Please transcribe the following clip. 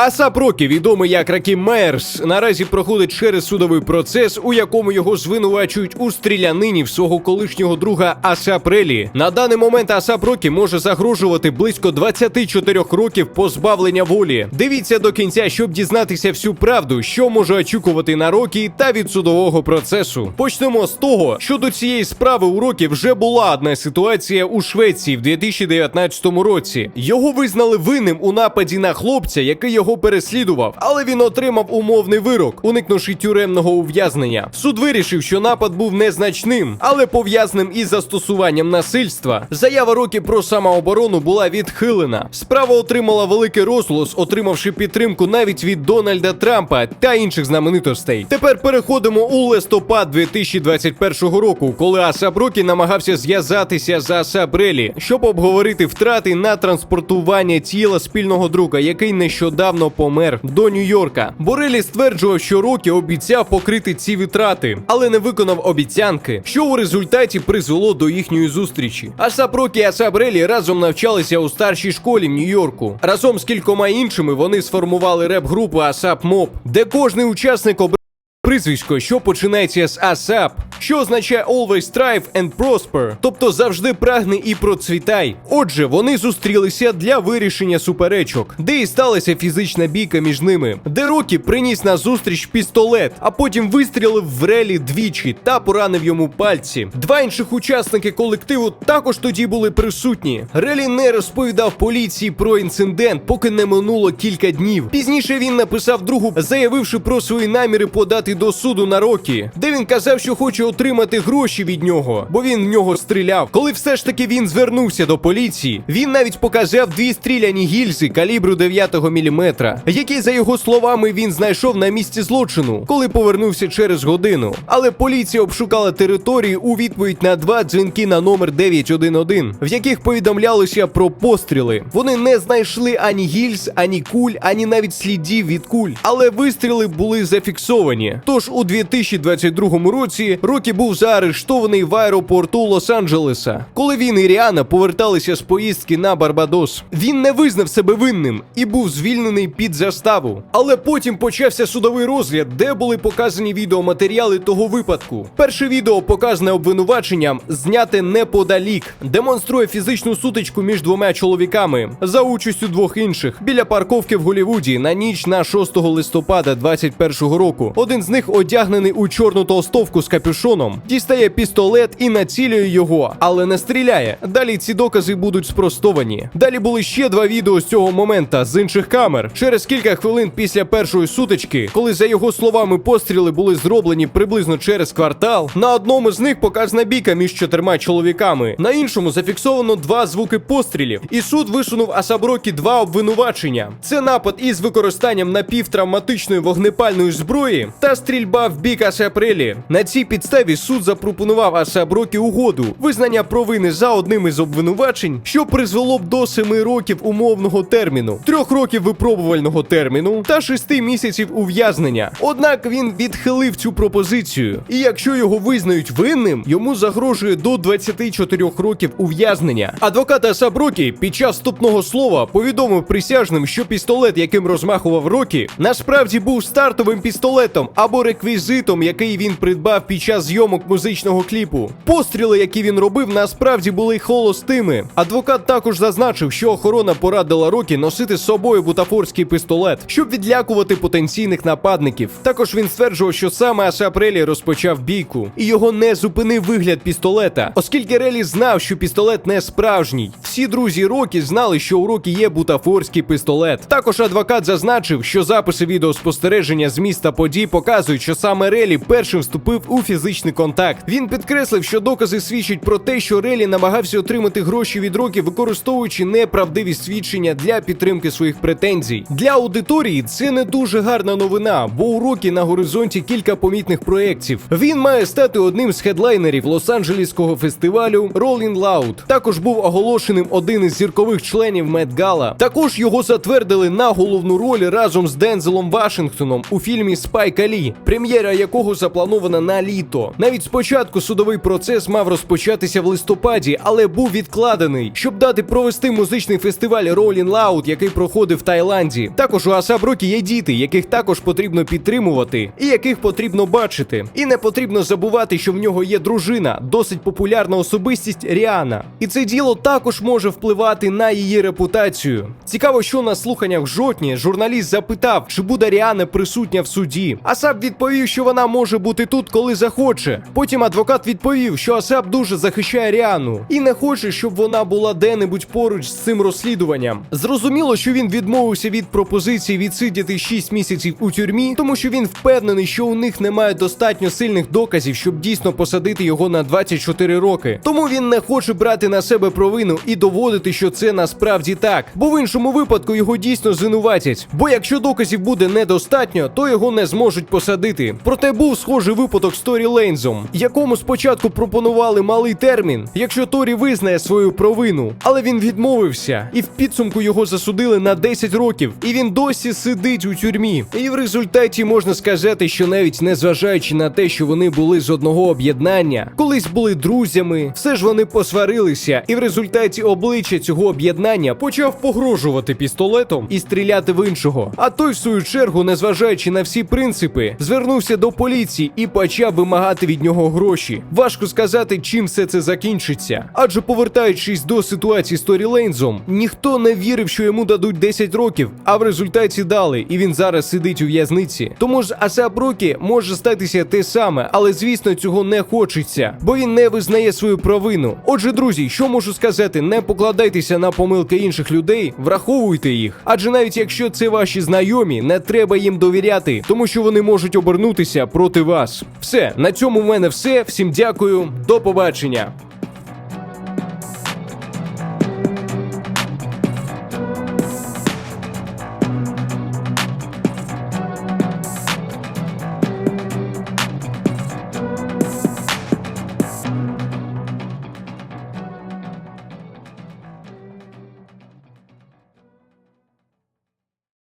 Асап Рокі, відомий як Ракім Мейерс, наразі проходить через судовий процес, у якому його звинувачують у стрілянині в свого колишнього друга Асап Релі. На даний момент Асап Рокі може загрожувати близько 24 років позбавлення волі. Дивіться до кінця, щоб дізнатися всю правду, що може очікувати на Рокі та від судового процесу. Почнемо з того, що до цієї справи у Рокі вже була одна ситуація у Швеції в 2019 році. Його визнали винним у нападі на хлопця, який його переслідував, але він отримав умовний вирок, уникнувши тюремного ув'язнення. Суд вирішив, що напад був незначним, але пов'язаним із застосуванням насильства. Заява Рокі про самооборону була відхилена. Справа отримала великий розголос, отримавши підтримку навіть від Дональда Трампа та інших знаменитостей. Тепер переходимо у листопад 2021 року, коли Асап Рокі намагався зв'язатися з Асап Релі, щоб обговорити втрати на транспортування тіла спільного друга, який нещодавно помер до Нью-Йорка. Борелі стверджував, що Рокі обіцяв покрити ці витрати, але не виконав обіцянки, що у результаті призвело до їхньої зустрічі. Асап Рокі і Асап разом навчалися у старшій школі в Нью-Йорку. Разом з кількома іншими вони сформували реп-групу Асап Моб, де кожний учасник обрав Прізвисько, що починається з ASAP, що означає Always Strive and Prosper, тобто завжди прагни і процвітай. Отже, вони зустрілися для вирішення суперечок, де і сталася фізична бійка між ними, де Рокі приніс на зустріч пістолет, а потім вистрілив в релі двічі та поранив йому пальці. Два інших учасники колективу також тоді були присутні. Релі не розповідав поліції про інцидент, поки не минуло кілька днів. Пізніше він написав другу, заявивши про свої наміри подати до суду на Рокі, де він казав, що хоче отримати гроші від нього, бо він в нього стріляв. Коли все ж таки він звернувся до поліції, він навіть показав дві стріляні гільзи калібру 9 мм, які, за його словами, він знайшов на місці злочину, коли повернувся через годину. Але поліція обшукала територію у відповідь на два дзвінки на номер 911, в яких повідомлялося про постріли. Вони не знайшли ані гільз, ані куль, ані навіть слідів від куль, але вистріли були зафіксовані. Тож у 2022 році Рокі був заарештований в аеропорту Лос-Анджелеса, коли він і Ріана поверталися з поїздки на Барбадос. Він не визнав себе винним і був звільнений під заставу. Але потім почався судовий розгляд, де були показані відеоматеріали того випадку. Перше відео, показане обвинуваченням, зняте неподалік, демонструє фізичну сутичку між двома чоловіками за участю двох інших біля парковки в Голлівуді на ніч на 6 листопада 2021 року. Один з них одягнений у чорну толстовку з капюшоном, дістає пістолет і націлює його, але не стріляє. Далі ці докази будуть спростовані. Далі були ще два відео з цього момента з інших камер. Через кілька хвилин після першої сутички, коли за його словами постріли були зроблені приблизно через квартал. На одному з них показана бійка між чотирма чоловіками, на іншому зафіксовано два звуки пострілів. І суд висунув Асаброкі два обвинувачення: це напад із використанням напівтравматичної вогнепальної зброї та стрільба в бік Асапрелі. На цій підставі суд запропонував Асаброкі угоду визнання провини за одним із обвинувачень, що призвело б до семи років умовного терміну, трьох років випробувального терміну та шести місяців ув'язнення. Однак він відхилив цю пропозицію, і якщо його визнають винним, йому загрожує до 24 років ув'язнення. Адвокат Асаброкі під час вступного слова повідомив присяжним, що пістолет, яким розмахував Рокі, насправді був стартовим пістолетом або реквізитом, який він придбав під час зйомок музичного кліпу. Постріли, які він робив, насправді були холостими. Адвокат також зазначив, що охорона порадила Рокі носити з собою бутафорський пістолет, щоб відлякувати потенційних нападників. Також він стверджував, що саме Асап Релі розпочав бійку, і його не зупинив вигляд пістолета, оскільки Релі знав, що пістолет не справжній. Всі друзі Рокі знали, що у Рокі є бутафорський пістолет. Також адвокат зазначив, що записи відеоспостереження з міста подій показують, що саме Релі першим вступив у фізичний контакт. Він підкреслив, що докази свідчать про те, що Релі намагався отримати гроші від Рокі, використовуючи неправдиві свідчення для підтримки своїх претензій. Для аудиторії це не дуже гарна новина, бо у Рокі на горизонті кілька помітних проєктів. Він має стати одним з хедлайнерів Лос-Анджелеського фестивалю Rolling Loud. Також був оголошеним один із зіркових членів Мед Гала. Також його затвердили на головну роль разом з Дензелом Вашингтоном у фільмі Спайка Лі, прем'єра якого запланована на літо. Навіть спочатку судовий процес мав розпочатися в листопаді, але був відкладений, щоб дати провести музичний фестиваль Rolling Loud, який проходив в Таїланді. Також у Асап Рокі є діти, яких також потрібно підтримувати і яких потрібно бачити. І не потрібно забувати, що в нього є дружина, досить популярна особистість Ріана. І це діло також може впливати на її репутацію. Цікаво, що на слуханнях в жовтні журналіст запитав, чи буде Ріана присутня в суді. Асап відповів, що вона може бути тут, коли захоче. Потім адвокат відповів, що Асап дуже захищає Ріану і не хоче, щоб вона була де-небудь поруч з цим розслідуванням. Зрозуміло, що він відмовився від пропозиції відсидіти 6 місяців у тюрмі, тому що він впевнений, що у них немає достатньо сильних доказів, щоб дійсно посадити його на 24 роки. Тому він не хоче брати на себе провину і доводити, що це насправді так. Бо в іншому випадку його дійсно звинуватять. Бо якщо доказів буде недостатньо, то його не зможуть посадити. Проте був схожий випадок з Торі Лейнзом, якому спочатку пропонували малий термін, якщо Торі визнає свою провину, але він відмовився, і в підсумку його засудили на 10 років, і він досі сидить у тюрмі. І в результаті можна сказати, що навіть незважаючи на те, що вони були з одного об'єднання, колись були друзями, все ж вони посварилися, і в результаті обличчя цього об'єднання почав погрожувати пістолетом і стріляти в іншого. А той, в свою чергу, незважаючи на всі принципи, звернувся до поліції і почав вимагати від нього гроші. Важко сказати, чим все це закінчиться. Адже повертаючись до ситуації з Торі Лейнзом, ніхто не вірив, що йому дадуть 10 років, а в результаті дали, і він зараз сидить у в'язниці. Тому ж Асап Рокі може статися те саме, але звісно цього не хочеться, бо він не визнає свою провину. Отже, друзі, що можу сказати, не покладайтеся на помилки інших людей, враховуйте їх. Адже навіть якщо це ваші знайомі, не треба їм довіряти, тому що вони можуть обернутися проти вас. Все, на цьому в мене все. Всім дякую, до побачення.